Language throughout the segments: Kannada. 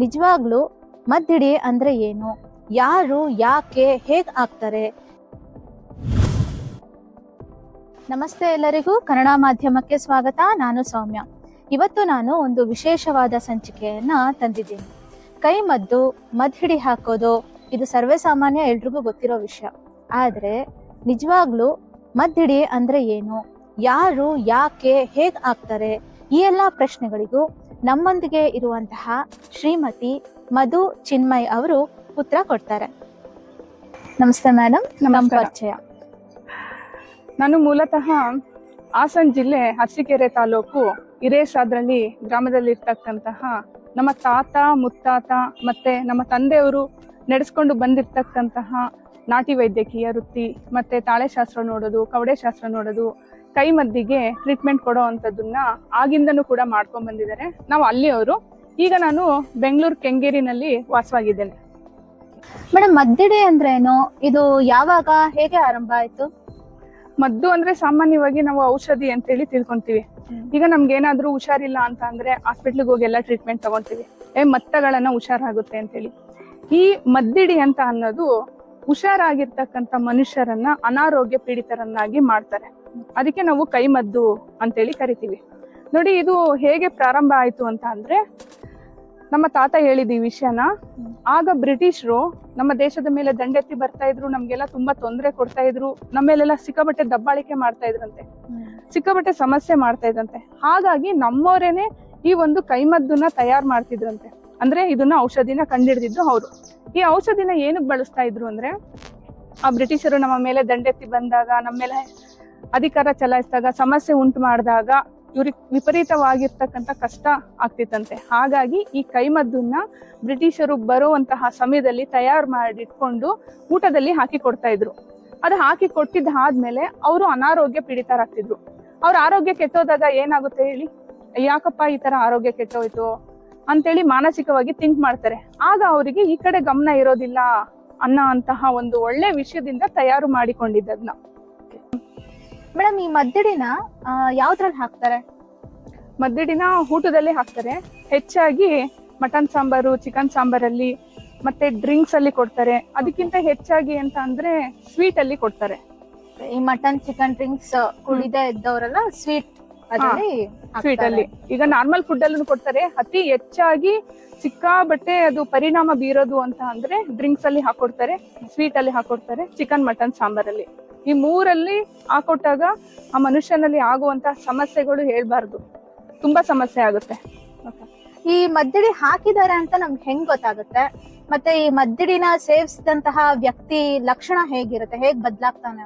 ನಿಜವಾಗ್ಲೂ ಮದ್ದಿಡಿ ಅಂದ್ರೆ ಏನು? ಯಾರು, ಯಾಕೆ, ಹೇಗ್ ಆಗ್ತಾರೆ? ನಮಸ್ತೆ ಎಲ್ಲರಿಗೂ. ಕನ್ನಡ ಮಾಧ್ಯಮಕ್ಕೆ ಸ್ವಾಗತ. ನಾನು ಸೌಮ್ಯ. ಇವತ್ತು ನಾನು ಒಂದು ವಿಶೇಷವಾದ ಸಂಚಿಕೆಯನ್ನ ತಂದಿದ್ದೀನಿ. ಕೈ ಮದ್ದು ಮದ್ದಿಡಿ ಹಾಕೋದು, ಇದು ಸರ್ವೇ ಸಾಮಾನ್ಯ ಎಲ್ರಿಗೂ ಗೊತ್ತಿರೋ ವಿಷಯ. ಆದ್ರೆ ನಿಜವಾಗ್ಲೂ ಮದ್ದಿಡಿ ಅಂದ್ರೆ ಏನು? ಯಾರು, ಯಾಕೆ, ಹೇಗ್ ಆಗ್ತಾರೆ? ಈ ಎಲ್ಲ ಪ್ರಶ್ನೆಗಳಿಗೂ ನಮ್ಮೊಂದಿಗೆ ಇರುವಂತಹ ಶ್ರೀಮತಿ ಮಧು ಚಿನ್ಮಯ್ ಅವರು ಉತ್ತರ ಕೊಡ್ತಾರೆ. ನಮಸ್ತೆ ಮೇಡಮ್ ನಮ್ಮ. ಪರಿಚಯ. ನಾನು ಮೂಲತಃ ಹಾಸನ್ ಜಿಲ್ಲೆ ಅರಸೀಕೆರೆ ತಾಲೂಕು ಹಿರೇಸಾದ್ರಳ್ಳಿ ಗ್ರಾಮದಲ್ಲಿ ಇರ್ತಕ್ಕಂತಹ ನಮ್ಮ ತಾತ ಮುತ್ತಾತ ಮತ್ತೆ ನಮ್ಮ ತಂದೆಯವರು ನಡೆಸ್ಕೊಂಡು ಬಂದಿರ್ತಕ್ಕಂತಹ ನಾಟಿ ವೈದ್ಯಕೀಯ ವೃತ್ತಿ ಮತ್ತೆ ತಾಳೆಶಾಸ್ತ್ರ ನೋಡೋದು ಕವಡೆ ಶಾಸ್ತ್ರ ನೋಡೋದು ಕೈ ಮದ್ದಿಗೆ ಟ್ರೀಟ್ಮೆಂಟ್ ಕೊಡೋ ಅಂಥದ್ದನ್ನ ಆಗಿಂದನೂ ಕೂಡ ಮಾಡ್ಕೊಂಡ್ ಬಂದಿದ್ದಾರೆ. ನಾವು ಅಲ್ಲಿಯವರು. ಈಗ ನಾನು ಬೆಂಗಳೂರು ಕೆಂಗೇರಿನಲ್ಲಿ ವಾಸವಾಗಿದ್ದೇನೆ. ಮೇಡಮ್ ಮದ್ದಿಡಿ ಅಂದ್ರೆ ಏನು ಇದು ಯಾವಾಗ ಹೇಗೆ ಆರಂಭ ಆಯ್ತು? ಮದ್ದು ಅಂದ್ರೆ ಸಾಮಾನ್ಯವಾಗಿ ನಾವು ಔಷಧಿ ಅಂತ ಹೇಳಿ ತಿಳ್ಕೊಂತೀವಿ. ಈಗ ನಮ್ಗೆ ಏನಾದ್ರೂ ಹುಷಾರಿಲ್ಲ ಅಂತ ಅಂದ್ರೆ ಹಾಸ್ಪಿಟ್ಲಿಗೆ ಹೋಗಿ ಎಲ್ಲ ಟ್ರೀಟ್ಮೆಂಟ್ ತಗೊಂತೀವಿ. ಏ ಮತ್ತಗಳನ್ನ ಹುಷಾರಾಗುತ್ತೆ ಅಂತೇಳಿ. ಈ ಮದ್ದಿಡಿ ಅಂತ ಅನ್ನೋದು ಹುಷಾರಾಗಿರ್ತಕ್ಕಂಥ ಮನುಷ್ಯರನ್ನ ಅನಾರೋಗ್ಯ ಪೀಡಿತರನ್ನಾಗಿ ಮಾಡ್ತಾರೆ. ಅದಕ್ಕೆ ನಾವು ಕೈಮದ್ದು ಅಂತೇಳಿ ಕರಿತೀವಿ. ನೋಡಿ, ಇದು ಹೇಗೆ ಪ್ರಾರಂಭ ಆಯಿತು ಅಂತ ಅಂದರೆ, ನಮ್ಮ ತಾತ ಹೇಳಿದ ಈ ವಿಷಯನ. ಆಗ ಬ್ರಿಟಿಷರು ನಮ್ಮ ದೇಶದ ಮೇಲೆ ದಂಡೆತ್ತಿ ಬರ್ತಾ ಇದ್ರು, ನಮ್ಗೆಲ್ಲ ತುಂಬಾ ತೊಂದರೆ ಕೊಡ್ತಾ ಇದ್ರು ನಮ್ಮೇಲೆಲ್ಲ ಸಿಕ್ಕಾಬಟ್ಟೆ ದಬ್ಬಾಳಿಕೆ ಮಾಡ್ತಾ ಇದ್ರಂತೆ. ಸಿಕ್ಕಾಬಟ್ಟೆ ಸಮಸ್ಯೆ ಮಾಡ್ತಾ ಇದ್ರಂತೆ. ಹಾಗಾಗಿ ನಮ್ಮವರೇನೆ ಈ ಒಂದು ಕೈಮದ್ದನ್ನ ತಯಾರು ಮಾಡ್ತಿದ್ರಂತೆ. ಅಂದ್ರೆ ಇದನ್ನ ಔಷಧಿನ ಕಂಡಿಡ್ದಿದ್ದು ಅವರು. ಈ ಔಷಧಿನ ಏನಕ್ಕೆ ಬಳಸ್ತಾ ಇದ್ರು ಅಂದ್ರೆ, ಆ ಬ್ರಿಟಿಷರು ನಮ್ಮ ಮೇಲೆ ದಂಡೆತ್ತಿ ಬಂದಾಗ, ನಮ್ಮ ಮೇಲೆ ಅಧಿಕಾರ ಚಲಾಯಿಸಿದಾಗ, ಸಮಸ್ಯೆ ಉಂಟು ಮಾಡಿದಾಗ ಇವ್ರಿಗೆ ವಿಪರೀತವಾಗಿರ್ತಕ್ಕಂಥ ಕಷ್ಟ ಆಗ್ತಿತ್ತಂತೆ. ಹಾಗಾಗಿ ಈ ಕೈಮದ್ದನ್ನ ಬ್ರಿಟಿಷರು ಬರುವಂತಹ ಸಮಯದಲ್ಲಿ ತಯಾರು ಮಾಡಿಟ್ಕೊಂಡು ಊಟದಲ್ಲಿ ಹಾಕಿ ಕೊಡ್ತಾ ಇದ್ರು. ಅದು ಹಾಕಿ ಕೊಟ್ಟಿದ್ದಾದ್ಮೇಲೆ ಅವರು ಅನಾರೋಗ್ಯ ಪೀಡಿತರಾಗ್ತಿದ್ರು. ಅವ್ರ ಆರೋಗ್ಯ ಕೆಟ್ಟೋದಾಗ ಏನಾಗುತ್ತೆ ಹೇಳಿ? ಯಾಕಪ್ಪ ಈ ತರ ಆರೋಗ್ಯ ಕೆಟ್ಟೋಯ್ತು? ಅಂತೇಳಿ ಮಾನಸಿಕವಾಗಿ ಥಿಂಕ್ ಮಾಡ್ತಾರೆ. ಆಗ ಅವರಿಗೆ ಈ ಕಡೆ ಗಮನ ಇರೋದಿಲ್ಲ ಅನ್ನೋ ಅಂತಹ ಒಂದು ಒಳ್ಳೆ ವಿಷಯದಿಂದ ತಯಾರು ಮಾಡಿಕೊಂಡಿದ್ದದ್ನ. ಮೇಡಮ್ ಈ ಮದ್ದಿಡಿನ ಯಾವ್ದ್ರಲ್ಲಿ ಹಾಕ್ತಾರೆ? ಮದ್ದಿಡಿನ ಊಟದಲ್ಲಿ ಹಾಕ್ತಾರೆ. ಹೆಚ್ಚಾಗಿ ಮಟನ್ ಸಾಂಬಾರು ಚಿಕನ್ ಸಾಂಬಾರಲ್ಲಿ ಮತ್ತೆ ಡ್ರಿಂಕ್ಸ್ ಅಲ್ಲಿ ಕೊಡ್ತಾರೆ. ಅದಕ್ಕಿಂತ ಹೆಚ್ಚಾಗಿ ಅಂತ ಅಂದ್ರೆ ಸ್ವೀಟ್ ಅಲ್ಲಿ ಕೊಡ್ತಾರೆ. ಈ ಮಟನ್ ಚಿಕನ್ ಡ್ರಿಂಕ್ಸ್ ಕುಡಿದೇ ಇದ್ದವರೆಲ್ಲ ಸ್ವೀಟ್ ಸ್ವೀಟ್ ಅಲ್ಲಿ. ಈಗ ನಾರ್ಮಲ್ ಫುಡ್ ಅಲ್ಲೂ ಕೊಡ್ತಾರೆ. ಅತಿ ಹೆಚ್ಚಾಗಿ ಸಿಕ್ಕಾಬಟ್ಟೆ ಅದು ಪರಿಣಾಮ ಬೀರೋದು ಅಂತ ಅಂದ್ರೆ ಡ್ರಿಂಕ್ಸ್ ಅಲ್ಲಿ ಹಾಕೊಡ್ತಾರೆ ಸ್ವೀಟ್ ಅಲ್ಲಿ ಹಾಕೊಡ್ತಾರೆ ಚಿಕನ್ ಮಟನ್ ಸಾಂಬಾರಲ್ಲಿ. ಈ ಮೂರಲ್ಲಿ ಹಾಕೊಟ್ಟಾಗ ಆ ಮನುಷ್ಯನಲ್ಲಿ ಆಗುವಂತಹ ಸಮಸ್ಯೆಗಳು ಹೇಳ್ಬಾರ್ದು. ತುಂಬಾ ಸಮಸ್ಯೆ ಆಗುತ್ತೆ. ಈ ಮದ್ದಿಡಿ ಹಾಕಿದ್ದಾರೆ ಅಂತ ನಮ್ಗೆ ಹೆಂಗ್ ಗೊತ್ತಾಗುತ್ತೆ? ಮತ್ತೆ ಈ ಮದ್ದಿಡಿನ ಸೇವಿಸಿದಂತಹ ವ್ಯಕ್ತಿ ಲಕ್ಷಣ ಹೇಗಿರುತ್ತೆ? ಹೇಗ್ ಬದ್ಲಾಗ್ತಾನೆ?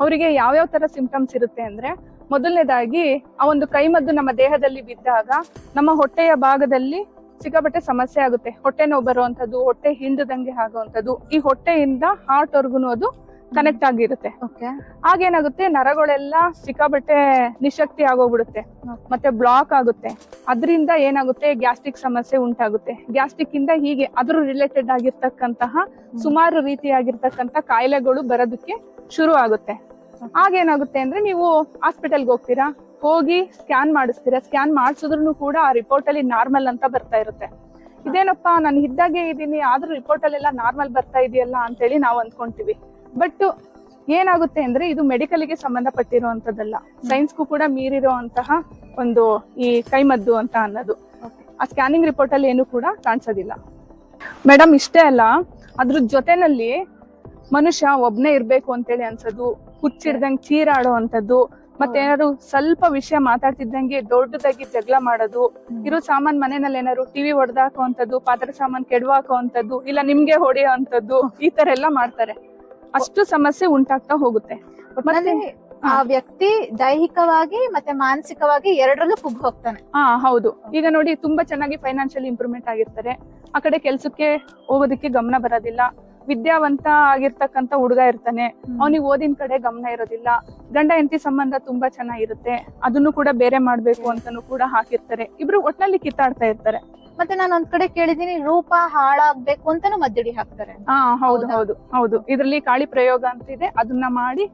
ಅವರಿಗೆ ಯಾವ್ಯಾವ ತರ ಸಿಂಪ್ಟಮ್ಸ್ ಇರುತ್ತೆ ಅಂದ್ರೆ ಮೊದಲನೇದಾಗಿ ಆ ಒಂದು ಕೈಮದ್ದು ನಮ್ಮ ದೇಹದಲ್ಲಿ ಬಿದ್ದಾಗ ನಮ್ಮ ಹೊಟ್ಟೆಯ ಭಾಗದಲ್ಲಿ ಸಿಕ್ಕಾಪಟ್ಟೆ ಸಮಸ್ಯೆ ಆಗುತ್ತೆ. ಹೊಟ್ಟೆ ನೋವು ಬರುವಂಥದ್ದು ಹೊಟ್ಟೆ ಹಿಂಡದಂಗೆ ಆಗುವಂಥದ್ದು ಈ ಹೊಟ್ಟೆಯಿಂದ ಹಾರ್ಟ್ ವರ್ಗುನು ಅದು ಕನೆಕ್ಟ್ ಆಗಿರುತ್ತೆ. ಆಗೇನಾಗುತ್ತೆ ನರಗಳೆಲ್ಲ ಸಿಕ್ಕಾಬಟ್ಟೆ ನಿಶಕ್ತಿ ಆಗೋಗ್ಬಿಡುತ್ತೆ. ಮತ್ತೆ ಬ್ಲಾಕ್ ಆಗುತ್ತೆ. ಅದರಿಂದ ಏನಾಗುತ್ತೆ ಗ್ಯಾಸ್ಟ್ರಿಕ್ ಸಮಸ್ಯೆ ಉಂಟಾಗುತ್ತೆ. ಗ್ಯಾಸ್ಟ್ರಿಕ್ ಇಂದ ಹೀಗೆ ಅದ್ರ ರಿಲೇಟೆಡ್ ಆಗಿರ್ತಕ್ಕಂತಹ ಸುಮಾರು ರೀತಿಯಾಗಿರ್ತಕ್ಕಂಥ ಕಾಯಿಲೆಗಳು ಬರೋದಕ್ಕೆ ಶುರು ಆಗುತ್ತೆ ಆಗೇನಾಗುತ್ತೆ ಅಂದ್ರೆ ನೀವು ಹಾಸ್ಪಿಟಲ್ಗೆ ಹೋಗ್ತೀರಾ? ಹೋಗಿ ಸ್ಕ್ಯಾನ್ ಮಾಡಿಸ್ತೀರಾ? ಸ್ಕ್ಯಾನ್ ಮಾಡಿಸಿದ್ರು ಕೂಡ ಆ ರಿಪೋರ್ಟ್ ಅಲ್ಲಿ ನಾರ್ಮಲ್ ಅಂತ ಬರ್ತಾ ಇರುತ್ತೆ. ಇದೇನಪ್ಪ, ನಾನು ಇದ್ದಾಗೆ ಇದ್ದೀನಿ, ಆದ್ರೂ ರಿಪೋರ್ಟ್ ಅಲ್ಲೆಲ್ಲ ನಾರ್ಮಲ್ ಬರ್ತಾ ಇದೆಯಲ್ಲ ಅಂತೇಳಿ ನಾವು ಅಂದ್ಕೊಂತೀವಿ. ಬಟ್ ಏನಾಗುತ್ತೆ ಅಂದ್ರೆ ಇದು ಮೆಡಿಕಲ್ಗೆ ಸಂಬಂಧಪಟ್ಟಿರುವಂತದ್ದಲ್ಲ. ಸೈನ್ಸ್ಗೂ ಕೂಡ ಮೀರಿರುವಂತಹ ಒಂದು ಈ ಕೈಮದ್ದು ಅಂತ ಅನ್ನೋದು. ಆ ಸ್ಕ್ಯಾನಿಂಗ್ ರಿಪೋರ್ಟ್ ಅಲ್ಲಿ ಏನು ಕೂಡ ಕಾಣಿಸೋದಿಲ್ಲ. ಮೇಡಮ್ ಇಷ್ಟೇ ಅಲ್ಲ, ಅದ್ರ ಜೊತೆನಲ್ಲಿ ಮನುಷ್ಯ ಒಬ್ನೇ ಇರ್ಬೇಕು ಅಂತೇಳಿ ಅನ್ಸೋದು ಹುಚ್ಚಿಡ್ದಂಗ್ ಚೀರಾಡೋ ಅಂತದ್ದು ಮತ್ತೆ ಏನಾದ್ರು ಸ್ವಲ್ಪ ವಿಷಯ ಮಾತಾಡ್ತಿದ್ದಂಗೆ ದೊಡ್ಡದಾಗಿ ಜಗಳ ಮಾಡೋದು ಇರೋ ಸಾಮಾನ್ ಮನೆಯಲ್ಲಿ ಏನಾದ್ರು ಟಿವಿ ಹೊಡೆದಾಕೋ ಪಾತ್ರ ಪಾತ್ರೆ ಸಾಮಾನ್ ಕೆಡವಾಕುವಂಥದ್ದು ಇಲ್ಲ ನಿಮ್ಗೆ ಹೊಡೆಯುವಂಥದ್ದು ಈ ತರ ಎಲ್ಲ ಮಾಡ್ತಾರೆ. ಅಷ್ಟು ಸಮಸ್ಯೆ ಉಂಟಾಗ್ತಾ ಹೋಗುತ್ತೆ. ಮತ್ತೆ ಆ ವ್ಯಕ್ತಿ ದೈಹಿಕವಾಗಿ ಮತ್ತೆ ಮಾನಸಿಕವಾಗಿ ಎರಡರಲ್ಲೂ ಕುಗ್ಗು ಹೋಗ್ತಾನೆ. ಹಾ ಹೌದು. ಈಗ ನೋಡಿ ತುಂಬಾ ಚೆನ್ನಾಗಿ ಫೈನಾನ್ಷಿಯಲ್ ಇಂಪ್ರೂವ್ಮೆಂಟ್ ಆಗಿರ್ತಾರೆ. ಆ ಕಡೆ ಕೆಲ್ಸಕ್ಕೆ ಹೋಗೋದಕ್ಕೆ ಗಮನ ಬರೋದಿಲ್ಲ. ವಿದ್ಯಾವಂತ ಆಗಿರ್ತಕ್ಕಂತ ಹುಡುಗ ಇರ್ತಾನೆ. ಅವನಿಗೆ ಓದಿನ ಕಡೆ ಗಮನ ಇರೋದಿಲ್ಲ. ಗಂಡ ಹೆಂಡತಿ ಸಂಬಂಧ ತುಂಬಾ ಚೆನ್ನಾಗಿರುತ್ತೆ. ಅದನ್ನು ಕೂಡ ಬೇರೆ ಮಾಡ್ಬೇಕು ಅಂತಾನು ಕೂಡ ಹಾಕಿರ್ತಾರೆ. ಇಬ್ರು ಒಟ್ನಲ್ಲಿ ಕಿತ್ತಾಡ್ತಾ ಇರ್ತಾರೆ. ಮತ್ತೆ ನಾನು ಒಂದ್ ಕಡೆ ಕೇಳಿದೀನಿ ರೂಪ ಹಾಳಾಗ್ಬೇಕು ಅಂತಾನು ಮದ್ದಡಿ ಹಾಕ್ತಾರೆ. ಹಾ ಹೌದು ಹೌದು? ಹೌದು ಇದ್ರಲ್ಲಿ ಕಾಳಿ ಪ್ರಯೋಗ ಅಂತ ಇದೆ ಅದನ್ನ ಮಾಡಿ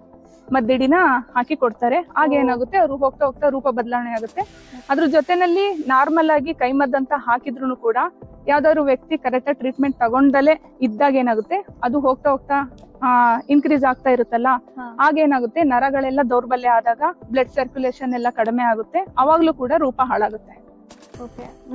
ಮದ್ದಿಡಿನ ಹಾಕಿ ಕೊಡ್ತಾರೆ. ಆಗ ಏನಾಗುತ್ತೆ? ಅವರು ಹೋಗ್ತಾ ಹೋಗ್ತಾ ರೂಪ ಬದಲಾವಣೆ ಆಗುತ್ತೆ. ಅದ್ರ ಜೊತೆನಲ್ಲಿ ನಾರ್ಮಲ್ ಆಗಿ ಕೈಮದ್ದಂತ ಹಾಕಿದ್ರು ಕೂಡ ಯಾವ್ದಾದ್ರು ವ್ಯಕ್ತಿ ಕರೆಕ್ಟ್ ಟ್ರೀಟ್ಮೆಂಟ್ ತಗೊಂಡಲೇ ಇದ್ದಾಗ ಏನಾಗುತ್ತೆ? ಅದು ಹೋಗ್ತಾ ಹೋಗ್ತಾ ಆ ಇನ್ಕ್ರೀಸ್ ಆಗ್ತಾ ಇರುತ್ತಲ್ಲ? ಆಗೇನಾಗುತ್ತೆ ಆಗ ಏನಾಗುತ್ತೆ? ನರಗಳೆಲ್ಲ ದೌರ್ಬಲ್ಯ ಆದಾಗ ಬ್ಲಡ್ ಸರ್ಕ್ಯುಲೇಷನ್ ಎಲ್ಲ ಕಡಿಮೆ ಆಗುತ್ತೆ. ಅವಾಗ್ಲೂ ಕೂಡ ರೂಪ ಹಾಳಾಗುತ್ತೆ.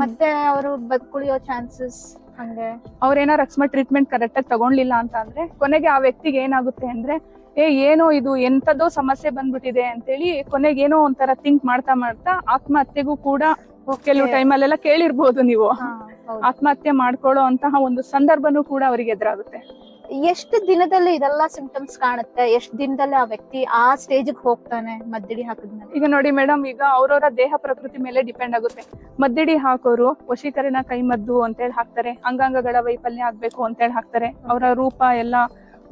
ಮತ್ತೆ ಅವರು ಬದುಕುಳಿಯೋ ಚಾನ್ಸಸ್ ಹಂಗೆ? ಅವ್ರೇನಾರು ಅಕಸ್ಮಾತ್ ಟ್ರೀಟ್ಮೆಂಟ್ ಕರೆಕ್ಟ್ ಆಗಿ ತಗೊಂಡ್ಲಿಲ್ಲ ಅಂತ ಅಂದ್ರೆ ಕೊನೆಗೆ ಆ ವ್ಯಕ್ತಿಗೆ ಏನಾಗುತ್ತೆ ಅಂದ್ರೆ ಏ ಏನೋ ಇದು ಎಂತದೋ ಸಮಸ್ಯೆ ಬಂದ್ಬಿಟ್ಟಿದೆ ಅಂತೇಳಿ ಕೊನೆಗೆ ಏನೋ ಒಂಥರ ಥಿಂಕ್ ಮಾಡ್ತಾ ಮಾಡ್ತಾ ಆತ್ಮಹತ್ಯೆಗೂ ಕೂಡ ಕೆಲವು ಟೈಮಲ್ಲೆಲ್ಲ ಕೇಳಿರ್ಬೋದು ನೀವು. ಆತ್ಮಹತ್ಯೆ ಮಾಡ್ಕೊಳ್ಳೋ ಅಂತಹ ಒಂದು ಸಂದರ್ಭನೂ ಕೂಡ ಅವ್ರಿಗೆ ಎದುರಾಗುತ್ತೆ. ಎಷ್ಟು ದಿನದಲ್ಲಿ ಇದೆಲ್ಲ ಸಿಂಪ್ಟಮ್ಸ್ ಕಾಣುತ್ತೆ? ಎಷ್ಟು ದಿನದಲ್ಲಿ ಆ ವ್ಯಕ್ತಿ ಆ ಸ್ಟೇಜ್ಗೆ ಹೋಗ್ತಾನೆ ಮದ್ದಿಡಿ ಹಾಕಿದ್ಮೇಲೆ? ಈಗ ನೋಡಿ ಮೇಡಮ್ ಈಗ ಅವ್ರವ್ರ ದೇಹ ಪ್ರಕೃತಿ ಮೇಲೆ ಡಿಪೆಂಡ್ ಆಗುತ್ತೆ. ಮದ್ದಿಡಿ ಹಾಕೋರು ವಶೀಕರಣ ಕೈಮದ್ದು ಅಂತೇಳಿ ಹಾಕ್ತಾರೆ ಅಂಗಾಂಗಗಳ ವೈಫಲ್ಯ ಆಗ್ಬೇಕು ಅಂತೇಳಿ ಹಾಕ್ತಾರೆ. ಅವರ ರೂಪ ಎಲ್ಲ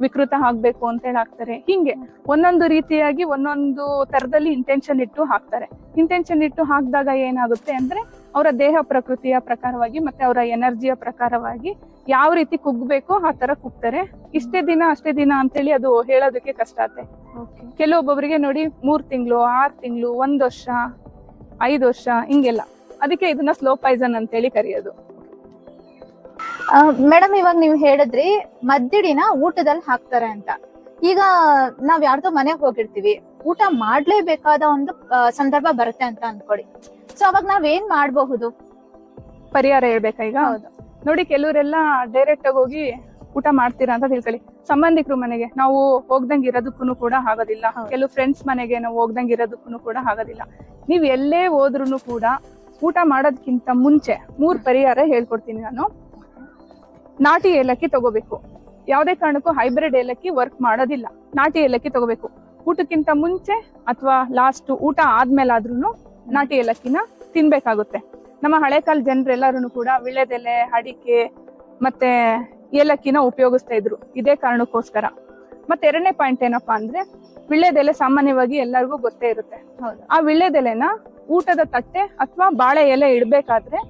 ವಿಕೃತ ಆಗ್ಬೇಕು ಅಂತೇಳಿ ಹಾಕ್ತಾರೆ. ಹಿಂಗೆ ಒಂದೊಂದು ರೀತಿಯಾಗಿ ಒಂದೊಂದು ತರದಲ್ಲಿ ಇಂಟೆನ್ಷನ್ ಇಟ್ಟು ಹಾಕ್ತಾರೆ. ಇಂಟೆನ್ಷನ್ ಇಟ್ಟು ಹಾಕಿದಾಗ ಏನಾಗುತ್ತೆ ಅಂದ್ರೆ ಅವರ ದೇಹ ಪ್ರಕೃತಿಯ ಪ್ರಕಾರವಾಗಿ ಮತ್ತೆ ಅವರ ಎನರ್ಜಿಯ ಪ್ರಕಾರವಾಗಿ ಯಾವ ರೀತಿ ಕುಗ್ಬೇಕೋ ಆ ತರ ಕುಗ್ತಾರೆ. ಇಷ್ಟೇ ದಿನ ಅಷ್ಟೇ ದಿನ ಅಂತೇಳಿ ಅದು ಹೇಳೋದಕ್ಕೆ ಕಷ್ಟ ಆಗುತ್ತೆ ಕೆಲವೊಬ್ಬೊಬ್ಬರಿಗೆ ನೋಡಿ ಮೂರ್ ತಿಂಗಳು ಆರ್ ತಿಂಗಳು ಒಂದ್ ವರ್ಷ ಐದು ವರ್ಷ ಹಿಂಗೆಲ್ಲ. ಅದಕ್ಕೆ ಇದನ್ನ ಸ್ಲೋ ಪಾಯ್ಸನ್ ಅಂತೇಳಿ ಕರೆಯೋದು. ಮೇಡಮ್ ಇವಾಗ ನೀವು ಹೇಳಿದ್ರಿ ಮದ್ದಿಡಿನ ಊಟದಲ್ಲಿ ಹಾಕ್ತಾರೆ ಅಂತ. ಈಗ ನಾವ್ ಯಾರ್ದೋ ಮನೆಗ್ ಹೋಗಿರ್ತೀವಿ ಊಟ ಮಾಡ್ಲೇಬೇಕಾದ ಒಂದು ಸಂದರ್ಭ ಬರುತ್ತೆ ಅಂತ ಅನ್ಕೊಳ್ಳಿ ಸೊ ಅವಾಗ ನಾವ್ ಏನ್ ಮಾಡಬಹುದು? ಪರಿಹಾರ ಹೇಳ್ಬೇಕಾ ಈಗ? ಹೌದು. ನೋಡಿ ಕೆಲವರೆಲ್ಲ ಡೈರೆಕ್ಟ್ ಆಗಿ ಹೋಗಿ ಊಟ ಮಾಡ್ತೀರಾ ಅಂತ ತಿಳ್ಕೊಳ್ಳಿ. ಸಂಬಂಧಿಕರು ಮನೆಗೆ ನಾವು ಹೋಗ್ದಂಗ್ ಇರೋದಕ್ಕೂ ಕೂಡ ಆಗೋದಿಲ್ಲ. ಕೆಲವು ಫ್ರೆಂಡ್ಸ್ ಮನೆಗೆ ನಾವು ಹೋಗ್ದಂಗ್ ಇರೋದಕ್ಕೂ ಕೂಡ ಆಗೋದಿಲ್ಲ. ನೀವ್ ಎಲ್ಲೇ ಹೋದ್ರು ಕೂಡ ಊಟ ಮಾಡೋದಕ್ಕಿಂತ ಮುಂಚೆ ಮೂರ್ ಪರಿಹಾರ ಹೇಳ್ಕೊಡ್ತೀನಿ ನಾನು. ನಾಟಿ ಏಲಕ್ಕಿ ತಗೋಬೇಕು. ಯಾವುದೇ ಕಾರಣಕ್ಕೂ ಹೈಬ್ರಿಡ್ ಏಲಕ್ಕಿ ವರ್ಕ್ ಮಾಡೋದಿಲ್ಲ. ನಾಟಿ ಏಲಕ್ಕಿ ತಗೋಬೇಕು. ಊಟಕ್ಕಿಂತ ಮುಂಚೆ ಅಥವಾ ಲಾಸ್ಟ್ ಊಟ ಆದ್ಮೇಲಾದ್ರೂ ನಾಟಿ ಏಲಕ್ಕಿನ ತಿನ್ಬೇಕಾಗುತ್ತೆ. ನಮ್ಮ ಹಳೆ ಕಾಲ ಜನರೆಲ್ಲರೂ ಕೂಡ ವಿಳೆದೆಲೆ ಅಡಿಕೆ ಮತ್ತೆ ಏಲಕ್ಕಿನ ಉಪಯೋಗಿಸ್ತಾ ಇದ್ರು. ಇದೇ ಕಾರಣಕ್ಕೋಸ್ಕರ. ಮತ್ತೆ ಎರಡನೇ ಪಾಯಿಂಟ್ ಏನಪ್ಪಾ ಅಂದ್ರೆ ವಿಳ್ಯದೆಲೆ ಸಾಮಾನ್ಯವಾಗಿ ಎಲ್ಲರಿಗೂ ಗೊತ್ತೇ ಇರುತ್ತೆ. ಹೌದು. ಆ ವಿಳ್ಯದೆಲೆನ ಊಟದ ತಟ್ಟೆ ಅಥವಾ ಬಾಳೆ ಎಲೆ ಇಡ್ಬೇಕಾದ್ರೆ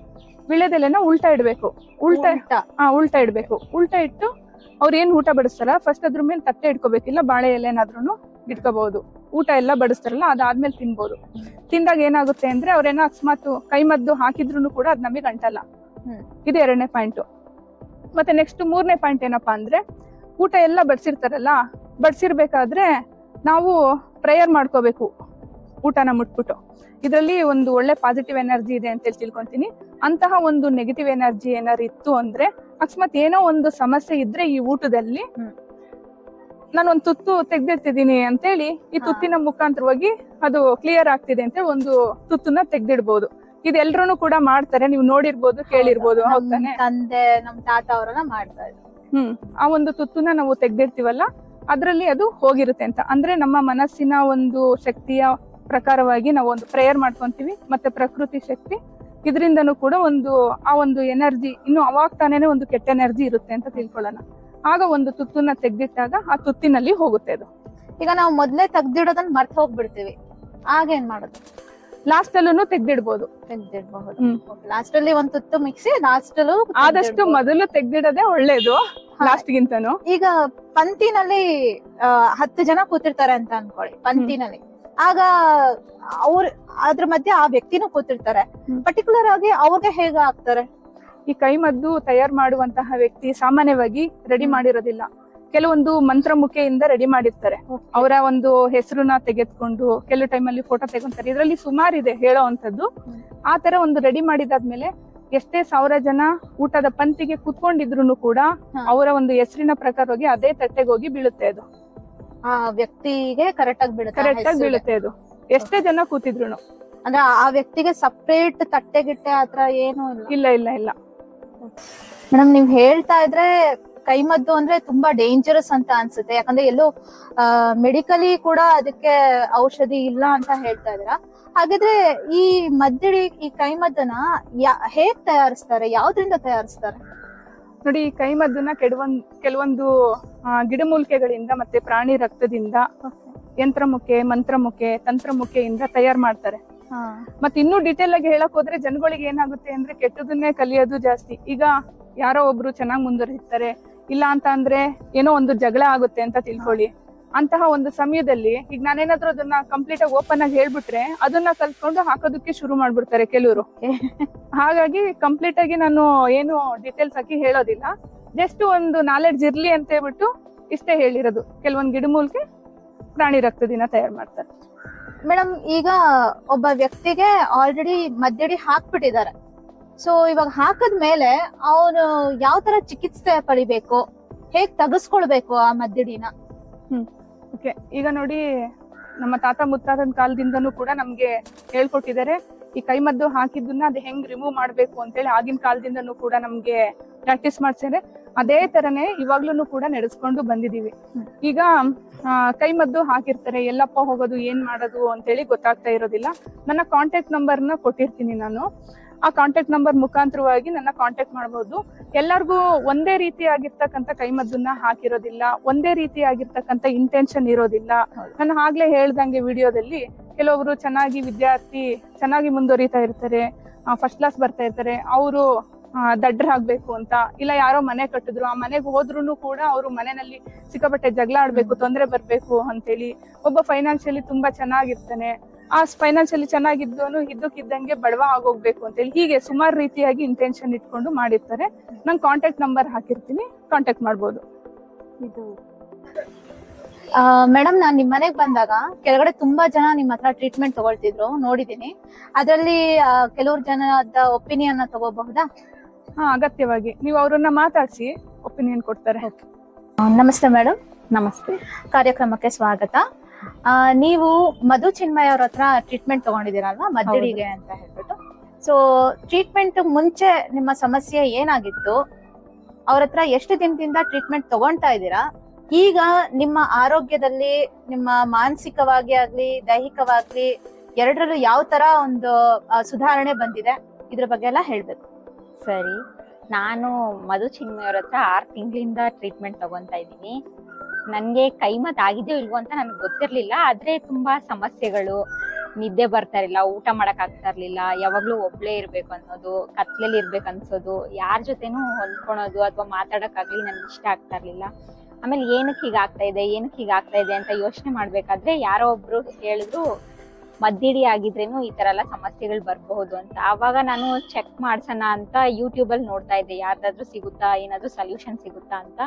ವಿಳ್ಯದೆಲೆನ ಉಲ್ಟಾ ಇಡಬೇಕು. ಉಲ್ಟಾ ಹಾ ಉಲ್ಟಾ ಇಡಬೇಕು. ಉಲ್ಟಾ ಇಟ್ಟು ಅವ್ರು ಏನ್ ಊಟ ಬಡಿಸ್ತಾರ ಫಸ್ಟ್ ಅದ್ರ ಮೇಲೆ ತಟ್ಟೆ ಇಟ್ಕೋಬೇಕಿಲ್ಲ ಬಾಳೆ ಎಲೆನಾದ್ರೂ ಇಟ್ಕೋಬಹುದು. ಊಟ ಎಲ್ಲ ಬಡಿಸ್ತಾರಲ್ಲ ಅದಾದ್ಮೇಲೆ ತಿನ್ಬೋದು. ತಿಂದಾಗ ಏನಾಗುತ್ತೆ ಅಂದ್ರೆ ಅವ್ರೇನೋ ಅಕಸ್ಮಾತ್ ಕೈಮದ್ದು ಹಾಕಿದ್ರು ಕೂಡ ಅದ್ ನಮಗೆ ಅಂಟಲ್ಲ. ಇದು ಎರಡನೇ ಪಾಯಿಂಟ್ ಮತ್ತೆ ನೆಕ್ಸ್ಟ್ ಮೂರನೇ ಪಾಯಿಂಟ್ ಏನಪ್ಪಾ ಅಂದ್ರೆ ಊಟ ಎಲ್ಲ ಬಡಿಸಿರ್ತಾರಲ್ಲ ಬಡಿಸಿರ್ಬೇಕಾದ್ರೆ ನಾವು ಪ್ರೇಯರ್ ಮಾಡ್ಕೋಬೇಕು. ಊಟನ ಮುಟ್ಬಿಟ್ಟು. ಇದರಲ್ಲಿ ಒಂದು ಒಳ್ಳೆ ಪಾಸಿಟಿವ್ ಎನರ್ಜಿ ಇದೆ ಅಂತ ತಿಳ್ಕೊಂತೀನಿ. ಅಂತಹ ಒಂದು ನೆಗೆಟಿವ್ ಎನರ್ಜಿ ಏನಾದ್ರು ಇತ್ತು ಅಂದ್ರೆ ಅಕಸ್ಮಾತ್ ಏನೋ ಒಂದು ಸಮಸ್ಯೆ ಇದ್ರೆ ಈ ಊಟದಲ್ಲಿ. ನಾನು ಒಂದು ತುತ್ತು ತೆಗ್ದಿಡ್ತಿದ್ದೀನಿ ಅಂತೇಳಿ ಈ. ತುತ್ತಿನ ಮುಖಾಂತರವಾಗಿ ಅದು ಕ್ಲಿಯರ್ ಆಗ್ತಿದೆ ಅಂತ ಒಂದು ತುತ್ತನ್ನ ತೆಗ್ದಿಡ್ಬೋದು. ಇದೆಲ್ಲರೂ ಕೂಡ ಮಾಡ್ತಾರೆ. ನೀವು ನೋಡಿರ್ಬೋದು ಕೇಳಿರ್ಬೋದು ತಂದೆ ನಮ್ ತಾತ ಅವರೆಲ್ಲ ಮಾಡ್ತಾ ಇದ್ರು. ಹ್ಮ್. ಆ ಒಂದು ತುತ್ತನ್ನ ನಾವು ತೆಗ್ದಿರ್ತೀವಲ್ಲ ಅದ್ರಲ್ಲಿ ಅದು ಹೋಗಿರುತ್ತೆ ಅಂತ. ಅಂದ್ರೆ ನಮ್ಮ ಮನಸ್ಸಿನ ಒಂದು ಶಕ್ತಿಯ ಪ್ರಕಾರವಾಗಿ ನಾವು ಒಂದು ಪ್ರೇಯರ್ ಮಾಡ್ಕೊಂತೀವಿ ಮತ್ತೆ ಪ್ರಕೃತಿ ಶಕ್ತಿ ಇದರಿಂದನೂ ಕೂಡ ಒಂದು ಆ ಒಂದು ಎನರ್ಜಿ ಇನ್ನು ಅವಾಗ ತಾನೇನೆ ಒಂದು ಕೆಟ್ಟ ಎನರ್ಜಿ ಇರುತ್ತೆ ಅಂತ ತಿಳ್ಕೊಳ್ಳೋಣ. ಆಗ ಒಂದು ತುತ್ತನ್ನ ತೆಗ್ದಿಟ್ಟಾಗ ಆ ತುತ್ತಿನಲ್ಲಿ ಹೋಗುತ್ತೆ ಅದು. ಈಗ ನಾವು ಮೊದ್ಲೇ ತೆಗ್ದಿಡೋದನ್ನ ಮರ್ತ ಹೋಗ್ಬಿಡ್ತೀವಿ. ಆಗ ಏನ್ ಮಾಡೋದು? ಲಾಸ್ಟ್ ಅಲ್ಲೂ ತೆಗ್ದಿಡ್ಬೋದು. ತೆಗ್ದಿಡ್ಬಹುದು. ಲಾಸ್ಟ್ ಅಲ್ಲಿ ಒಂದ್ ತುತ್ತು ಮಿಕ್ಸಿ ಲಾಸ್ಟ್ ಅಲ್ಲೂ ಆದಷ್ಟು. ಮೊದಲು ತೆಗ್ದಿಡೋದೇ ಒಳ್ಳೇದು. ಲಾಸ್ಟ್ ಗಿಂತನು ಈಗ ಪಂತಿನಲ್ಲಿ ಹತ್ತು ಜನ ಕೂತಿರ್ತಾರೆ ಅಂತ ಅನ್ಕೊಳ್ಳಿ ಪಂಕ್ತಿನಲ್ಲಿ ಆಗ ಅವ್ರ ಅದ್ರ ಮಧ್ಯೆ ಆ ವ್ಯಕ್ತಿನೂ ಕೂತಿರ್ತಾರೆ. ಪರ್ಟಿಕ್ಯುಲರ್ ಆಗಿ ಅವ್ರಿಗೆ ಹೇಗ ಆಗ್ತಾರೆ? ಈ ಕೈಮದ್ದು ತಯಾರು ಮಾಡುವಂತಹ ವ್ಯಕ್ತಿ ಸಾಮಾನ್ಯವಾಗಿ ರೆಡಿ ಮಾಡಿರೋದಿಲ್ಲ. ಕೆಲವೊಂದು ಮಂತ್ರ ಮುಖೆಯಿಂದ ರೆಡಿ ಮಾಡಿರ್ತಾರೆ ಅವರ ಒಂದು ಹೆಸರನ್ನ ತೆಗೆದುಕೊಂಡು ಕೆಲವು ಟೈಮಲ್ಲಿ ಫೋಟೋ ತೆಗೊಂತಾರೆ ಇದರಲ್ಲಿ ಸುಮಾರು ಇದೆ ಹೇಳೋ ಅಂತದ್ದು ಆ ತರ ಒಂದು ರೆಡಿ ಮಾಡಿದಾದ್ಮೇಲೆ ಎಷ್ಟೇ ಸಾವಿರ ಜನ ಊಟದ ಪಂಕ್ತಿಗೆ ಕೂತ್ಕೊಂಡಿದ್ರು ಕೂಡ ಅವರ ಒಂದು ಹೆಸರಿನ ಪ್ರಕಾರವಾಗಿ ಅದೇ ತಟ್ಟೆಗೆ ಹೋಗಿ ಬೀಳುತ್ತೆ ಅದು. ಆ ವ್ಯಕ್ತಿಗೆ ಕರೆಕ್ಟ್ ಆಗಿ ಬೀಳುತ್ತೆ ಕರೆಕ್ಟ್ ಆಗಿ ಬೀಳುತ್ತೆ ಅದು. ಎಷ್ಟೇ ಜನ ಕೂತಿದ್ರು ಅಂದ್ರೆ ಆ ವ್ಯಕ್ತಿಗೆ ಸಪ್ರೇಟ್ ತಟ್ಟೆ ಗಿಟ್ಟೆ ಆತರ ಏನು ಇಲ್ಲ? ಇಲ್ಲ ಇಲ್ಲ ಮೇಡಮ್ ನೀವ್ ಹೇಳ್ತಾ ಇದ್ರೆ ಕೈಮದ್ದು ಅಂದ್ರೆ ತುಂಬಾ ಡೇಂಜರಸ್ ಅಂತ ಅನ್ಸುತ್ತೆ. ಯಾಕಂದ್ರೆ ಎಲ್ಲೋ ಮೆಡಿಕಲಿ ಕೂಡ ಅದಕ್ಕೆ ಔಷಧಿ ಇಲ್ಲ ಅಂತ ಹೇಳ್ತಾ ಇದೀರಾ ಹಾಗಾದ್ರೆ ಈ ಮದ್ದಿಡಿ ಈ ಕೈಮದ್ದನ್ನ ಯಾ ಹೇಗ್ ತಯಾರಿಸ್ತಾರೆ? ಯಾವ್ದ್ರಿಂದ ತಯಾರಿಸ್ತಾರೆ? ನೋಡಿ ಕೈಮದ್ದನ್ನ ಕೆಡವೊಂದ್ ಕೆಲವೊಂದು ಗಿಡಮೂಲಿಕೆಗಳಿಂದ ಮತ್ತೆ ಪ್ರಾಣಿ ರಕ್ತದಿಂದ ಯಂತ್ರಮುಖೆ ಮಂತ್ರಮುಖೆ ತಂತ್ರಮುಖೆಯಿಂದ ತಯಾರು ಮಾಡ್ತಾರೆ. ಮತ್ತೆ ಇನ್ನೂ ಡಿಟೇಲ್ ಆಗಿ ಹೇಳಕ್ ಹೋದ್ರೆ ಜನಗಳಿಗೆ ಏನಾಗುತ್ತೆ ಅಂದ್ರೆ ಕೆಟ್ಟದನ್ನೇ ಕಲಿಯೋದು ಜಾಸ್ತಿ. ಈಗ ಯಾರೋ ಒಬ್ರು ಚೆನ್ನಾಗಿ ಮುಂದುವರಿತಾರೆ ಇಲ್ಲ ಅಂತ ಅಂದ್ರೆ ಏನೋ ಒಂದು ಜಗಳ ಆಗುತ್ತೆ ಅಂತ ತಿಳ್ಕೊಳ್ಳಿ. ಅಂತಹ ಒಂದು ಸಮಯದಲ್ಲಿ ಈಗ ನಾನೇನಾದ್ರೂ ಅದನ್ನ ಕಂಪ್ಲೀಟ್ ಆಗಿ ಓಪನ್ ಆಗಿ ಹೇಳ್ಬಿಟ್ರೆ ಅದನ್ನ ಕಲ್ತ್ಕೊಂಡು ಹಾಕೋದಕ್ಕೆ ಶುರು ಮಾಡ್ಬಿಡ್ತಾರೆ ಕೆಲವರು. ಹಾಗಾಗಿ ಕಂಪ್ಲೀಟ್ ಆಗಿ ನಾನು ಏನು ಡೀಟೇಲ್ಸ್ ಹಾಕಿ ಹೇಳೋದಿಲ್ಲ. ಜಸ್ಟ್ ಒಂದು ನಾಲೆಡ್ಜ್ ಇರ್ಲಿ ಅಂತ ಹೇಳ್ಬಿಟ್ಟು ಇಷ್ಟೇ ಹೇಳಿರೋದು. ಕೆಲವೊಂದು ಗಿಡಮೂಲಿಕೆ ಪ್ರಾಣಿ ರಕ್ತದಿನ ತಯಾರು ಮಾಡ್ತಾರೆ. ಮೇಡಮ್ ಈಗ ಒಬ್ಬ ವ್ಯಕ್ತಿಗೆ ಆಲ್ರೆಡಿ ಮದ್ದಡಿ ಹಾಕ್ಬಿಟ್ಟಿದ್ದಾರೆ. ಸೊ ಇವಾಗ ಹಾಕದ್ಮೇಲೆ ಅವನು ಯಾವ ತರ ಚಿಕಿತ್ಸೆ ಪಡಿಬೇಕು? ಹೇಗ್ ತಗಸ್ಕೊಳ್ಬೇಕು ಆ ಮದ್ದಡಿನ ಓಕೆ, ಈಗ ನೋಡಿ, ನಮ್ಮ ತಾತ ಮುತ್ತಾತನ ಕಾಲದಿಂದನೂ ಕೂಡ ನಮ್ಗೆ ಹೇಳ್ಕೊಟ್ಟಿದ್ದಾರೆ. ಈ ಕೈಮದ್ದು ಹಾಕಿದ್ದನ್ನ ಅದು ಹೆಂಗ್ ರಿಮೂವ್ ಮಾಡ್ಬೇಕು ಅಂತೇಳಿ ಆಗಿನ ಕಾಲದಿಂದನೂ ಕೂಡ ನಮ್ಗೆ ಪ್ರಾಕ್ಟೀಸ್ ಮಾಡ್ಸಿದ್ರೆ ಅದೇ ತರನೇ ಇವಾಗ್ಲೂ ಕೂಡ ನಡೆಸ್ಕೊಂಡು ಬಂದಿದೀವಿ ಈಗ ಕೈಮದ್ದು ಹಾಕಿರ್ತಾರೆ, ಎಲ್ಲಪ್ಪ ಹೋಗೋದು, ಏನ್ ಮಾಡೋದು ಅಂತೇಳಿ ಗೊತ್ತಾಗ್ತಾ ಇರೋದಿಲ್ಲ. ನನ್ನ ಕಾಂಟ್ಯಾಕ್ಟ್ ನಂಬರ್ನ ಕೊಟ್ಟಿರ್ತೀನಿ ನಾನು. ಆ ಕಾಂಟ್ಯಾಕ್ಟ್ ನಂಬರ್ ಮುಖಾಂತರವಾಗಿ ನನ್ನ ಕಾಂಟ್ಯಾಕ್ಟ್ ಮಾಡಬಹುದು ಎಲ್ಲರಿಗೂ ಒಂದೇ ರೀತಿಯಾಗಿರ್ತಕ್ಕಂಥ ಕೈಮದ್ದನ್ನ ಹಾಕಿರೋದಿಲ್ಲ, ಒಂದೇ ರೀತಿಯಾಗಿರ್ತಕ್ಕಂಥ ಇಂಟೆನ್ಷನ್ ಇರೋದಿಲ್ಲ. ನಾನು ಆಗ್ಲೇ ಹೇಳ್ದಂಗೆ ವಿಡಿಯೋದಲ್ಲಿ ಕೆಲವೊಬ್ರು ಚೆನ್ನಾಗಿ ವಿದ್ಯಾರ್ಥಿ ಚೆನ್ನಾಗಿ ಮುಂದುವರಿತಾ ಇರ್ತಾರೆ ಫಸ್ಟ್ ಕ್ಲಾಸ್ ಬರ್ತಾ ಇರ್ತಾರೆ, ಅವರು ದಡ್ಡರಾಗ್ಬೇಕು ಅಂತ, ಇಲ್ಲ ಯಾರೋ ಮನೆ ಕಟ್ಟಿದ್ರು, ಆ ಮನೆಗೆ ಹೋದ್ರು ಕೂಡ ಅವರು ಮನೆಯಲ್ಲಿ ಸಿಕ್ಕಾಪಟ್ಟೆ ಜಗಳ ಆಡ್ಬೇಕು, ತೊಂದರೆ ಬರ್ಬೇಕು ಅಂತೇಳಿ, ಒಬ್ಬ ಫೈನಾನ್ಷಿಯಲಿ ತುಂಬಾ ಚೆನ್ನಾಗಿರ್ತಾನೆ ಆ ಫೈನಾನ್ಷಿಯಲಿ ಚೆನ್ನಾಗಿದ್ದವನು ಇದ್ದಕ್ಕಿದ್ದಂಗೆ ಬಡವ ಆಗೋಗ್ಬೇಕು ಅಂತೇಳಿ ಹೀಗೆ ಸುಮಾರು ರೀತಿಯಾಗಿ ಇಂಟೆನ್ಷನ್ ಇಟ್ಕೊಂಡು ಮಾಡಿರ್ತಾರೆ. ನಂಗೆ ಕಾಂಟ್ಯಾಕ್ಟ್ ನಂಬರ್ ಹಾಕಿರ್ತೀನಿ. ಕಾಂಟ್ಯಾಕ್ಟ್ ಮಾಡ್ಬೋದು. ಇದು. ಮೇಡಮ್ ನಾನು ನಿಮ್ ಮನೆಗೆ ಬಂದಾಗ ಕೆಳಗಡೆ ತುಂಬಾ ಜನ ನಿಮ್ಮ ಹತ್ರ ಟ್ರೀಟ್ಮೆಂಟ್ ತಗೊಳ್ತಿದ್ರು ನೋಡಿದೀನಿ. ಅದರಲ್ಲಿ ಕೆಲವ್ರು ಜನದ ಒಪಿನಿಯನ್ ತಗೋಬಹುದಾ? ಹಾ ಅಗತ್ಯವಾಗಿ. ನೀವು ಅವ್ರನ್ನ ಮಾತಾಡಿಸಿ ಒಪಿನಿಯನ್ ಕೊಡ್ತಾರೆ. ನಮಸ್ತೆ ಮೇಡಮ್ ನಮಸ್ತೆ. ಕಾರ್ಯಕ್ರಮಕ್ಕೆ ಸ್ವಾಗತ. ನೀವು ಮಧು ಚಿನ್ಮಯ ಅವ್ರ ಹತ್ರ ಟ್ರೀಟ್ಮೆಂಟ್ ತಗೊಂಡಿದ್ದೀರಲ್ವಾ? ಮದ್ದಡಿಗೆ ಅಂತ ಹೇಳ್ಬಿಟ್ಟು. ಸೊ ಟ್ರೀಟ್ಮೆಂಟ್ ಮುಂಚೆ ನಿಮ್ಮ ಸಮಸ್ಯೆ ಏನಾಗಿತ್ತು? ಅವ್ರ ಹತ್ರ ಎಷ್ಟು ದಿನದಿಂದ ಟ್ರೀಟ್ಮೆಂಟ್ ತಗೊಂತಾ ಇದ್ದೀರಾ? ಈಗ ನಿಮ್ಮ ಆರೋಗ್ಯದಲ್ಲಿ, ನಿಮ್ಮ ಮಾನಸಿಕವಾಗಿ ಆಗ್ಲಿ, ದೈಹಿಕವಾಗ್ಲಿ, ಎರಡರಲ್ಲೂ ಯಾವ ತರ ಒಂದು ಸುಧಾರಣೆ ಬಂದಿದೆ? ಇದ್ರ ಬಗ್ಗೆ ಎಲ್ಲ ಹೇಳ್ಬೇಕು. ಸರಿ. ನಾನು ಮಧು ಚಿನ್ಮಯವ್ರ ಹತ್ರ ಆರು ತಿಂಗಳಿಂದ ಟ್ರೀಟ್ಮೆಂಟ್ ತಗೊಂತಾ ಇದ್ದೀನಿ. ನನಗೆ ಕೈಮತ್ ಆಗಿದೆಯೋ ಇಲ್ವೋ ಅಂತ ನನಗೆ ಗೊತ್ತಿರಲಿಲ್ಲ. ಆದರೆ ತುಂಬ ಸಮಸ್ಯೆಗಳು, ನಿದ್ದೆ ಬರ್ತಾ ಇರಲಿಲ್ಲ, ಊಟ ಮಾಡಕ್ ಆಗ್ತಾ ಇರ್ಲಿಲ್ಲ, ಯಾವಾಗ್ಲೂ ಒಬ್ಳೇ ಇರ್ಬೇಕು ಅನ್ನೋದು, ಕತ್ಲಲ್ಲಿ ಇರ್ಬೇಕು ಅನ್ಸೋದು, ಯಾರ ಜೊತೆನೂ ಹೊಂದ್ಕೊಳೋದು ಅಥವಾ ಮಾತಾಡಕ್ಕಾಗ್ಲಿ ನನ್ಗೆ ಇಷ್ಟ ಆಗ್ತಾ ಇರ್ಲಿಲ್ಲ. ಆಮೇಲೆ ಏನಕ್ಕೆ ಹೀಗಾಗ್ತಾ ಇದೆ ಏನಕ್ಕೆ ಹೀಗಾಗ್ತಾ ಇದೆ ಅಂತ ಯೋಚನೆ ಮಾಡ್ಬೇಕಾದ್ರೆ ಯಾರೋ ಒಬ್ರು ಹೇಳಿದ್ರು ಮದ್ದಿಡಿ ಆಗಿದ್ರೇನು ಈ ತರ ಎಲ್ಲ ಸಮಸ್ಯೆಗಳು ಬರಬಹುದು ಅಂತ. ಆವಾಗ ನಾನು ಚೆಕ್ ಮಾಡ್ಸೋಣ ಅಂತ ಯೂಟ್ಯೂಬ್ ಅಲ್ಲಿ ನೋಡ್ತಾ ಇದ್ದೆ. ಯಾರ್ದಾದ್ರೂ ಸಿಗುತ್ತಾ? ಏನಾದ್ರೂ ಸೊಲ್ಯೂಷನ್ ಸಿಗುತ್ತಾ ಅಂತ.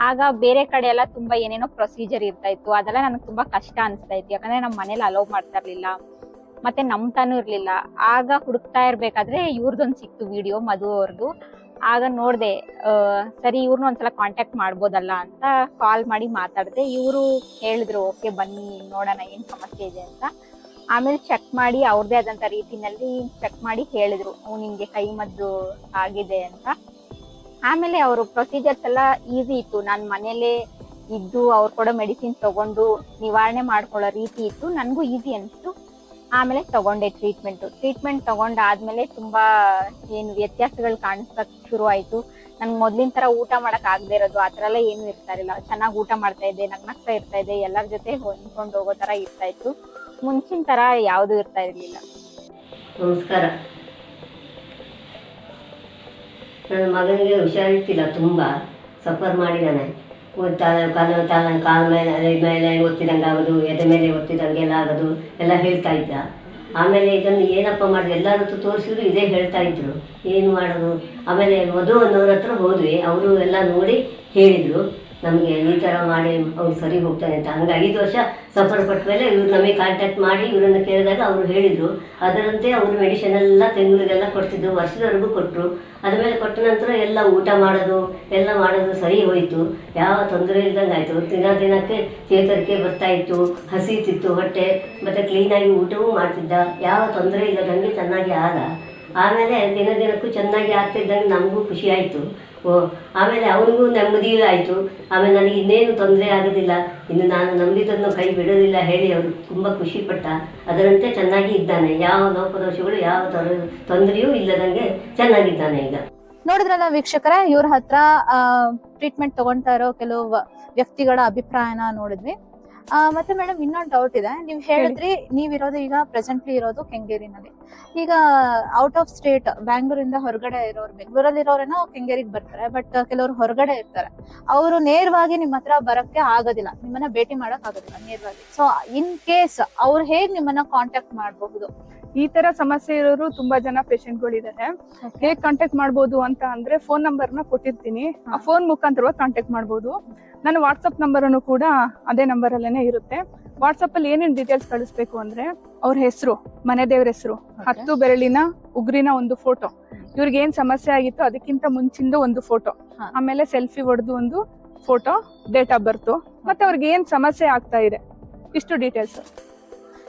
ಆಗ ಬೇರೆ ಕಡೆ ಎಲ್ಲ ತುಂಬಾ ಏನೇನೋ ಪ್ರೊಸೀಜರ್ ಇರ್ತಾ ಇತ್ತು. ಅದೆಲ್ಲ ನನಗೆ ತುಂಬಾ ಕಷ್ಟ ಅನಿಸ್ತಾ ಇತ್ತು. ಯಾಕಂದ್ರೆ ನಮ್ಮ ಮನೇಲಿ ಅಲೋ ಮಾಡ್ತಾ ಇರ್ಲಿಲ್ಲ. ಮತ್ತೆ ನಮ್ತಾನು ಇರ್ಲಿಲ್ಲ. ಆಗ ಹುಡುಕ್ತಾ ಇರ್ಬೇಕಾದ್ರೆ ಇವ್ರದೊಂದು ಸಿಕ್ತು ವಿಡಿಯೋ ಮದುವೆ ಅವ್ರದ್ದು ಆಗ ನೋಡ್ದೆ ಸರಿ ಇವ್ರನ್ನ ಒಂದ್ಸಲ ಕಾಂಟ್ಯಾಕ್ಟ್ ಮಾಡ್ಬೋದಲ್ಲ ಅಂತ ಕಾಲ್ ಮಾಡಿ ಮಾತಾಡಿದೆ. ಇವರು ಹೇಳಿದ್ರು, ಓಕೆ, ಬನ್ನಿ, ನೋಡೋಣ, ಏನ್ ಸಮಸ್ಯೆ ಇದೆ ಅಂತ. ಆಮೇಲೆ ಚೆಕ್ ಮಾಡಿ ಅವ್ರದೇ ಆದಂತ ರೀತಿನಲ್ಲಿ ಚೆಕ್ ಮಾಡಿ ಹೇಳಿದ್ರು. "ಹ್ಞೂ, ನಿಮ್ಗೆ ಕೈ ಮದ್ದು ಆಗಿದೆ ಅಂತ. ಆಮೇಲೆ ಅವರು ಪ್ರೊಸೀಜರ್ಸ್ ಎಲ್ಲ ಈಸಿ ಇತ್ತು. ನಾನು ಮನೇಲೆ ಇದ್ದು ಅವ್ರು ಕೊಡೋ ಮೆಡಿಸಿನ್ ತಗೊಂಡು ನಿವಾರಣೆ ಮಾಡ್ಕೊಳ್ಳೋ ರೀತಿ ಇತ್ತು. ನನಗೂ ಈಸಿ ಅನಿಸ್ತು. ಆಮೇಲೆ ತಗೊಂಡೆ ಟ್ರೀಟ್ಮೆಂಟ್ ಟ್ರೀಟ್ಮೆಂಟ್ ತಗೊಂಡಾದ್ಮೇಲೆ ತುಂಬಾ ಏನು ವ್ಯತ್ಯಾಸಗಳು ಕಾಣಿಸಕ್ ಶುರು ಆಯ್ತು ನನ್ಗೆ ಮೊದ್ಲಿನ ತರ ಊಟ ಮಾಡಕ್ ಆಗದೆ ಇರೋದು. ಆ ಥರ ಎಲ್ಲ ಏನು ಇರ್ತಾ ಇರಲಿಲ್ಲ. ಚೆನ್ನಾಗಿ ಊಟ ಮಾಡ್ತಾ ಇದ್ದೆ ನಗ್ನಗ್ತಾ ಇರ್ತಾ ಇದ್ದೆ ಎಲ್ಲರ ಜೊತೆ ಹೊಂದ್ಕೊಂಡು ಹೋಗೋ ತರ ಇರ್ತಾ ಇತ್ತು. ಮುಂಚಿನ ತರ ಯಾವುದು ಇರ್ತಾ ಇರ್ಲಿಲ್ಲ. ನಮಸ್ಕಾರ. ನನ್ನ ಮಗನಿಗೆ ಹುಷಾರಿರ್ತಿಲ್ಲ ತುಂಬ. ಸಫರ್ ಮಾಡಿದಾನೆ. ಕಾಲ ಕಾಲ ಕಾಲ ಮೇಲೆ ಮೇಲೆ ಒತ್ತಿದಂಗೆ ಆಗೋದು, ಎದೆ ಮೇಲೆ ಒತ್ತಿದಂಗೆ ಎಲ್ಲ ಆಗೋದು, ಎಲ್ಲ ಹೇಳ್ತಾ ಇದ್ದ. ಆಮೇಲೆ ಇದನ್ನು ಏನಪ್ಪ ಮಾಡಿದ್ರು ಎಲ್ಲರತ್ರ ತೋರಿಸಿದ್ರು, ಇದೇ ಹೇಳ್ತಾ ಇದ್ರು. ಏನು ಮಾಡೋದು? ಆಮೇಲೆ ಮಧು ಅನ್ನೋರ ಹತ್ರ ಹೋದ್ವಿ, ಅವರು ಎಲ್ಲ ನೋಡಿ ಹೇಳಿದರು. ನಮಗೆ ವಿಚಾರ ಮಾಡಿ ಅವ್ರು ಸರಿ ಹೋಗ್ತಾನೆ ಅಂತ. ಹಂಗೆ ಐದು ವರ್ಷ ಸಫರ್ ಪಟ್ಟ ಮೇಲೆ ಇವ್ರು ನಮಗೆ ಕಾಂಟ್ಯಾಕ್ಟ್ ಮಾಡಿ ಇವರನ್ನು ಕೇಳಿದಾಗ ಅವರು ಹೇಳಿದರು. ಅದರಂತೆ ಅವರು ಮೆಡಿಸಿನ್ ಎಲ್ಲ ತೆಂಗುಗಳಿಗೆಲ್ಲ ಕೊಡ್ತಿದ್ರು. ವರ್ಷದವರೆಗೂ ಕೊಟ್ಟರು ಮೇಲೆ ಕೊಟ್ಟ ನಂತರ ಎಲ್ಲ ಊಟ ಮಾಡೋದು, ಎಲ್ಲ ಮಾಡೋದು ಸರಿ ಹೋಯಿತು. ಯಾವ ತೊಂದರೆ ಇಲ್ದಂಗೆ ಆಯಿತು. ದಿನ ದಿನಕ್ಕೆ ಚೇತರಿಕೆ ಬರ್ತಾಯಿತ್ತು ಹಸಿತಿತ್ತು ಹೊಟ್ಟೆ, ಮತ್ತು ಕ್ಲೀನಾಗಿ ಊಟವೂ ಮಾಡ್ತಿದ್ದ. ಯಾವ ತೊಂದರೆ ಇಲ್ಲದಂಗೆ ಚೆನ್ನಾಗಿ ಆದ. ಆಮೇಲೆ ದಿನ ದಿನಕ್ಕೂ ಚೆನ್ನಾಗಿ ಆಗ್ತಿದ್ದಂಗೆ ನಮಗೂ ಖುಷಿ ಆಯಿತು. ಓ ಆಮೇಲೆ ಅವನಿಗೂ ನೆಮ್ಮದಿ ಆಯಿತು. ಆಮೇಲೆ ನನಗೆ ಇನ್ನೇನು ತೊಂದರೆ ಆಗೋದಿಲ್ಲ. ಇನ್ನು ನಾನು ನಂಬಿದ್ದನ್ನು ಕೈ ಬಿಡೋದಿಲ್ಲ ಹೇಳಿ ಅವರು ತುಂಬ ಖುಷಿಪಟ್ಟ. ಅದರಂತೆ ಚೆನ್ನಾಗಿ ಇದ್ದಾನೆ. ಯಾವ ಲೋಪದೋಷಗಳು, ಯಾವ ತೊಂದರೆ ತೊಂದರೆಯೂ ಇಲ್ಲದಂಗೆ ಚೆನ್ನಾಗಿದ್ದಾನೆ ಈಗ. ನೋಡಿದ್ರಲ್ಲ ವೀಕ್ಷಕರೇ, ಇವ್ರ ಹತ್ರ ಟ್ರೀಟ್ಮೆಂಟ್ ತಗೊಂತಾ ಇರೋ ಕೆಲವು ವ್ಯಕ್ತಿಗಳ ಅಭಿಪ್ರಾಯನ ನೋಡಿದ್ವಿ. ಮತ್ತೆ ಮೇಡಮ್ ಇನ್ನೊಂದು ಡೌಟ್ ಇದೆ. ನೀವು ಹೇಳಿದ್ರಿ ನೀವಿರೋದು ಈಗ ಪ್ರೆಸೆಂಟ್ಲಿ ಇರೋದು ಕೆಂಗೇರಿನಲ್ಲಿ. ಈಗ ಔಟ್ ಆಫ್ ಸ್ಟೇಟ್ ಬ್ಯಾಂಗ್ಳೂರಿಂದ ಹೊರಗಡೆ ಇರೋರು ಬೆಂಗಳೂರಲ್ಲಿ ಇರೋರೇನೋ ಕೆಂಗೇರಿಗೆ ಬರ್ತಾರೆ ಬಟ್ ಕೆಲವರು ಹೊರಗಡೆ ಇರ್ತಾರೆ. ಅವರು ನೇರವಾಗಿ ನಿಮ್ಮ ಹತ್ರ ಬರಕ್ಕೆ ಆಗೋದಿಲ್ಲ. ನಿಮ್ಮನ್ನ ಭೇಟಿ ಮಾಡಕ್ ಆಗೋದಿಲ್ಲ ನೇರವಾಗಿ. ಸೊ ಇನ್ ಕೇಸ್ ಅವ್ರು ಹೇಗ್ ನಿಮ್ಮನ್ನ ಕಾಂಟ್ಯಾಕ್ಟ್ ಮಾಡಬಹುದು? ಈ ತರ ಸಮಸ್ಯೆ ಇರೋರು ತುಂಬಾ ಜನ ಪೇಷಂಟ್ ಗಳಿದ್ದಾರೆ ಹೇಗ್ ಕಾಂಟ್ಯಾಕ್ಟ್ ಮಾಡ್ಬೋದು ಅಂತ ಅಂದ್ರೆ ಫೋನ್ ನಂಬರ್ನ ಕೊಟ್ಟಿರ್ತೀನಿ. ಆ ಫೋನ್ ಮುಖಾಂತರ ಕಾಂಟ್ಯಾಕ್ಟ್ ಮಾಡ್ಬೋದು. ನನ್ನ ವಾಟ್ಸಪ್ ನಂಬರ್ ಅನ್ನು ಕೂಡ ಅದೇ ನಂಬರ್ ಅಲ್ಲೇನೆ ಇರುತ್ತೆ. ವಾಟ್ಸಪ್ ಅಲ್ಲಿ ಏನೇನ್ ಡೀಟೇಲ್ಸ್ ಕಳಿಸ್ಬೇಕು ಅಂದ್ರೆ ಅವ್ರ ಹೆಸರು ಮನೆ ದೇವ್ರ ಹೆಸರು ಹತ್ತು ಬೆರಳಿನ ಉಗ್ರಿನ ಒಂದು ಫೋಟೋ ಇವ್ರಿಗೆ ಏನ್ ಸಮಸ್ಯೆ ಆಗಿತ್ತು ಅದಕ್ಕಿಂತ ಮುಂಚಿಂದ ಒಂದು ಫೋಟೋ ಆಮೇಲೆ ಸೆಲ್ಫಿ ಹೊಡೆದು ಒಂದು ಫೋಟೋ ಡೇಟ್ ಆಫ್ ಬರ್ತು ಮತ್ತೆ ಅವ್ರಿಗೆ ಏನ್ ಸಮಸ್ಯೆ ಆಗ್ತಾ ಇದೆ? ಇಷ್ಟು ಡೀಟೇಲ್ಸ್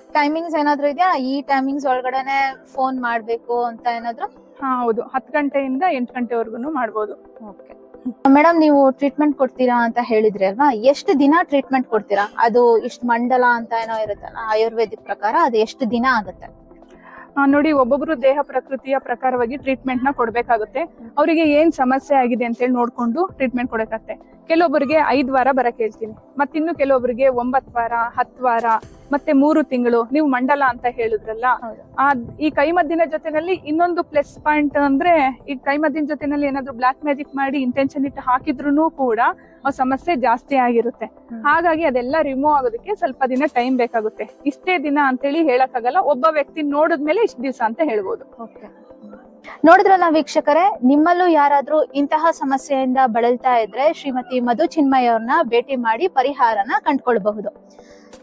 ಟೈಮಿಂಗ್ಸ್ ಏನಾದ್ರೂ ಇದೆಯಾ? ಈ ಟೈಮಿಂಗ್ಸ್ ಒಳಗಡೆನೆ ಫೋನ್ ಮಾಡಬೇಕು ಅಂತ ಏನಾದ್ರು? ಹಾ ಹೌದು. ಹತ್ತು ಗಂಟೆಯಿಂದ ಎಂಟು ಗಂಟೆವರೆಗೂ ಮಾಡ್ಬೋದು. ಓಕೆ ಮೇಡಮ್ ನೀವು ಟ್ರೀಟ್ಮೆಂಟ್ ಕೊಡ್ತೀರಾ ಅಂತ ಹೇಳಿದ್ರಿ ಅಲ್ವಾ? ಎಷ್ಟು ದಿನ ಟ್ರೀಟ್ಮೆಂಟ್ ಕೊಡ್ತೀರಾ? ಅದು ಇಷ್ಟು ಮಂಡಲ ಅಂತ ಏನೋ ಇರುತ್ತಲ್ಲ ಆಯುರ್ವೇದಿಕ್ ಪ್ರಕಾರ ಅದು ಎಷ್ಟು ದಿನ ಆಗುತ್ತೆ? ಆ, ನೋಡಿ ಒಬ್ಬೊಬ್ರು ದೇಹ ಪ್ರಕೃತಿಯ ಪ್ರಕಾರವಾಗಿ ಟ್ರೀಟ್ಮೆಂಟ್ನ ಕೊಡ್ಬೇಕಾಗುತ್ತೆ. ಅವರಿಗೆ ಏನ್ ಸಮಸ್ಯೆ ಆಗಿದೆ ಅಂತ ಹೇಳಿ ನೋಡ್ಕೊಂಡು ಟ್ರೀಟ್ಮೆಂಟ್ ಕೊಡಕತ್ತೆ ಕೆಲವೊಬ್ಬರಿಗೆ ಐದು ವಾರ ಬರಕ್ಕೆ ಹೇಳ್ತೀನಿ ಮತ್ತಿನ್ನು ಕೆಲವೊಬ್ಬರಿಗೆ ಒಂಬತ್ತು ವಾರ ಹತ್ತು ವಾರ ಮತ್ತೆ ಮೂರು ತಿಂಗಳು ನೀವು ಮಂಡಲ ಅಂತ ಹೇಳಿದ್ರಲ್ಲ ಆ ಈ ಕೈಮದ್ದಿನ ಜೊತೆನಲ್ಲಿ ಇನ್ನೊಂದು ಪ್ಲಸ್ ಪಾಯಿಂಟ್ ಅಂದ್ರೆ ಈ ಕೈಮದ್ದಿನ ಜೊತೆನಲ್ಲಿ ಏನಾದ್ರು ಬ್ಲಾಕ್ ಮ್ಯಾಜಿಕ್ ಮಾಡಿ ಇಂಟೆನ್ಷನ್ ಇಟ್ಟು ಹಾಕಿದ್ರು ಕೂಡ ಆ ಸಮಸ್ಯೆ ಜಾಸ್ತಿ ಆಗಿರುತ್ತೆ. ಹಾಗಾಗಿ ಅದೆಲ್ಲ ರಿಮೂವ್ ಆಗೋದಕ್ಕೆ ಸ್ವಲ್ಪ ದಿನ ಟೈಮ್ ಬೇಕಾಗುತ್ತೆ. ಇಷ್ಟೇ ದಿನ ಅಂತೇಳಿ ಹೇಳಕ್ಕಾಗಲ್ಲ ಒಬ್ಬ ವ್ಯಕ್ತಿ ನೋಡಿದ್ಮೇಲೆ ಇಷ್ಟು ದಿವಸ ಅಂತ ಹೇಳ್ಬೋದು. ನೋಡಿದ್ರಲ್ಲ ವೀಕ್ಷಕರೇ, ನಿಮ್ಮಲ್ಲೂ ಯಾರಾದ್ರೂ ಇಂತಹ ಸಮಸ್ಯೆಯಿಂದ ಬಳಲ್ತಾ ಇದ್ರೆ ಶ್ರೀಮತಿ ಮಧು ಚಿನ್ಮಯ್ ಅವ್ರನ್ನ ಭೇಟಿ ಮಾಡಿ ಪರಿಹಾರನ ಕಂಡ್ಕೊಳ್ಬಹುದು.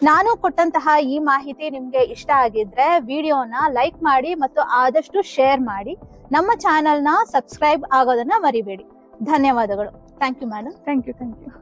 ನಾನು ಕೊಟ್ಟಂತಹ ಈ ಮಾಹಿತಿ ನಿಮ್ಗೆ ಇಷ್ಟ ಆಗಿದ್ರೆ ವಿಡಿಯೋನ ಲೈಕ್ ಮಾಡಿ ಮತ್ತು ಆದಷ್ಟು ಶೇರ್ ಮಾಡಿ. ನಮ್ಮ ಚಾನೆಲ್ನ ಸಬ್ಸ್ಕ್ರೈಬ್ ಆಗೋದನ್ನ ಮರಿಬೇಡಿ. ಧನ್ಯವಾದಗಳು. Thank you madam thank you thank you.